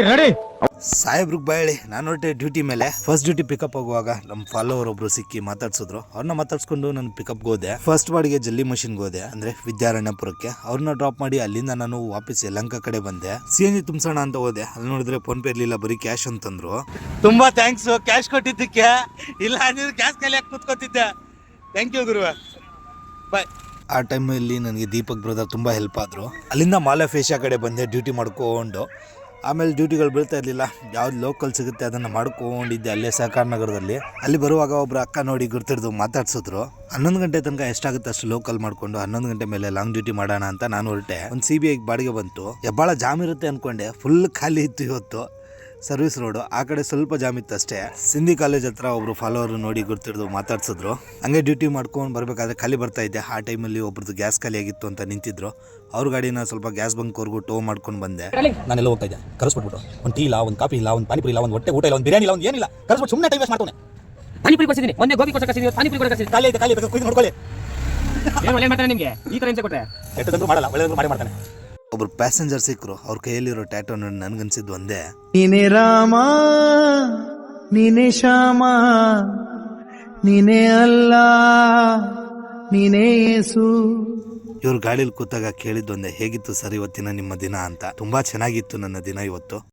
ಸಾಹೇಬ್ರಿಗೆ ಬಾಯಳಿ ನಾನು ಹೊರಟೆ ಡ್ಯೂಟಿ ಮೇಲೆ. ಫಸ್ಟ್ ಡ್ಯೂಟಿ ಪಿಕಪ್ ಆಗುವಾಗ ನಮ್ಮ ಫಾಲೋವರ್ ಒಬ್ರು ಸಿಕ್ಕಿ ಮಾತಾಡ್ಸಿದ್ರು. ಅವ್ರನ್ನ ಮಾತಾಡ್ಸ್ಕೊಂಡು ನಾನು ಪಿಕಪ್ ಹೋದೆ. ಫಸ್ಟ್ ವಾರ್ಡ್ಗೆ ಜಲ್ಲಿ ಮಷಿನ್ ಹೋದೆ, ಅಂದ್ರೆ ವಿದ್ಯಾರಣ್ಯಪುರಕ್ಕೆ. ಅವ್ರನ್ನ ಡ್ರಾಪ್ ಮಾಡಿ ಅಲ್ಲಿಂದ ನಾನು ವಾಪಸ್ ಯಲಂಕ ಕಡೆ ಬಂದೆ. ಸಿ ಎನ್ ಜಿ ತುಂಬಿಸೋಣ ಅಂತ ಹೋದೆ. ಅಲ್ಲಿ ನೋಡಿದ್ರೆ ಫೋನ್ ಪೇ ಇರ್ಲಿಲ್ಲ, ಬರೀ ಕ್ಯಾಶ್ ಅಂತಂದ್ರು ತುಂಬಾ ಥ್ಯಾಂಕ್ಸ್ ಕ್ಯಾಶ್ ಕೊಟ್ಟಿದ್ದಕ್ಕೆ. ಇಲ್ಲ ಅಂದ್ರೆ ಕ್ಯಾಶ್ ಖಾಲಿ ಕೂತ್ಕೊತಿದ್ದೆ. ಥ್ಯಾಂಕ್ ಯು ಗುರುವ. ಬಾಯ್ ಆ ಟೈಮಲ್ಲಿ ನನಗೆ ದೀಪಕ್ ಬ್ರದರ್ ತುಂಬ ಹೆಲ್ಪ್ ಆದರು. ಅಲ್ಲಿಂದ ಮಾಲಫೇಶಿಯಾ ಕಡೆ ಬಂದೆ ಡ್ಯೂಟಿ ಮಾಡ್ಕೊಂಡು. ಆಮೇಲೆ ಡ್ಯೂಟಿಗಳು ಬೀಳ್ತಾ ಇರಲಿಲ್ಲ. ಯಾವ್ದು ಲೋಕಲ್ ಸಿಗುತ್ತೆ ಅದನ್ನು ಮಾಡ್ಕೊಂಡಿದ್ದೆ ಅಲ್ಲೇ ಸಹಕಾರ ನಗರದಲ್ಲಿ. ಅಲ್ಲಿ ಬರುವಾಗ ಒಬ್ಬರು ಅಕ್ಕ ನೋಡಿ ಗುರ್ತಿರ್ದು ಮಾತಾಡ್ಸಿದ್ರು. ಹನ್ನೊಂದು ಗಂಟೆ ತನಕ ಎಷ್ಟಾಗುತ್ತೆ ಅಷ್ಟು ಲೋಕಲ್ ಮಾಡ್ಕೊಂಡು ಹನ್ನೊಂದು ಗಂಟೆ ಮೇಲೆ ಲಾಂಗ್ ಡ್ಯೂಟಿ ಮಾಡೋಣ ಅಂತ ನಾನು ಹೊರಟೆ. ಒಂದು ಸಿ ಬಿ ಐಗೆ ಬಾಡಿಗೆ ಬಂತು. ಭಾಳ ಜಾಮ್ ಇರುತ್ತೆ ಅನ್ಕೊಂಡೆ. ಫುಲ್ ಖಾಲಿ ಇತ್ತು ಇವತ್ತು. ಸರ್ವಿಸ್ ರೋಡು ಆ ಕಡೆ ಸ್ವಲ್ಪ ಜಾಮ್ ಇತ್ತು ಅಷ್ಟೇ. ಸಿಂಧಿ ಕಾಲೇಜ್ ಹತ್ರ ಒಬ್ರು ಫಾಲೋವರ್ ನೋಡಿ ಗುರ್ತಿಡ್ದು ಮಾತಾಡ್ಸಿದ್ರು. ಹಂಗೆ ಡ್ಯೂಟಿ ಮಾಡ್ಕೊಂಡು ಬರ್ಬೇಕಾದ್ರೆ ಖಾಲಿ ಬರ್ತಾ ಇದ್ದೆ. ಆ ಟೈಮಲ್ಲಿ ಒಬ್ರದ್ದು ಗ್ಯಾಸ್ ಖಾಲಿ ಆಗಿತ್ತು ಅಂತ ನಿಂತಿದ್ರು. ಅವ್ರ ಗಾಡಿನ ಸ್ವಲ್ಪ ಗ್ಯಾಸ್ ಬಂಕ್ವರೆಗೂ ಟೋ ಮಾಡ್ಕೊಂಡು ಬಂದೆ. ನಾನೆಲ್ಲ ಹೋಗ್ತಾ ಇದ್ದೆ. ಕರೆಸ್ಬಿಟ್ಬಿಟ್ಟು. ಒಂದು ಟೀ ಇಲ್ಲ ಒಂದು ಕಾಫಿ ಇಲ್ಲ ಒಂದು ಪಾನಿಪುರಿ ಇಲ್ಲ ಒಂದು ಹೊಟ್ಟೆ ಊಟ ಇಲ್ಲ ಒಂದು ಬಿರಿಯಾನಿ ಇಲ್ಲ ಒಂದು ಏನಿಲ್ಲ. ಕರೆಸ್ಬಿಟ್ಟು ಸುಮ್ಮನೆ ಟೈಮ್ ವೇಸ್ಟ್ ಮಾಡ್ತಾನೆ ಪಾನಿಪುರಿ ಕೊಡ್ಸಿದ್ದೀನಿ ಒಂದೇ ಗೋಬಿ ಕೊಡ್ಸಕ್ಕೆ ಕಳ್ಸಿದ್ದೀನಿ ಪಾನಿಪುರಿ ಕೊಡಕ್ಕೆ ಕಳ್ಸಿದ್ದೀನಿ ಖಾಲಿ ಐತೆ ಖಾಲಿ ಬೇಕು ಕುಯ್ದು ನೋಡ್ಕೊಳ್ಳಿ ಏನು ಒಳ್ಳೆ ಮಾಡ್ತಾನೆ ನಿಮಗೆ? ಈ ಥರ ಹಿಂಸೆ ಕೊಟ್ಟರೆ ಕೆಟ್ಟದಂತೂ ಮಾಡಲ್ಲ. ಒಳ್ಳೆದಂತೂ ಮಾಡಿ ಮಾಡ್ತಾನೆ. ಒಬ್ರು ಪ್ಯಾಸೆಂಜರ್ ಸಿಕ್ಕರು ಅವ್ರ ಕೈಯಲ್ಲಿರೋ ಟ್ಯಾಟೋ ನೋಡಿ ನನ್ಗನ್ಸಿದ್ದು ಒಂದೇ. ನೀನೇ ರಾಮ ನೀನೇ ಶ್ಯಾಮ ನೀನೇ ಅಲ್ಲ ನೀನೇ ಯೇಸು. ಇವ್ರ ಗಾಡೀಲಿ ಕೂತಾಗ ಕೇಳಿದ್ದೊಂದೇ ಹೇಗಿತ್ತು ಸರ್ ಇವತ್ತಿನ ನಿಮ್ಮ ದಿನ? ಅಂತ. ತುಂಬಾ ಚೆನ್ನಾಗಿತ್ತು ನನ್ನ ದಿನ ಇವತ್ತು.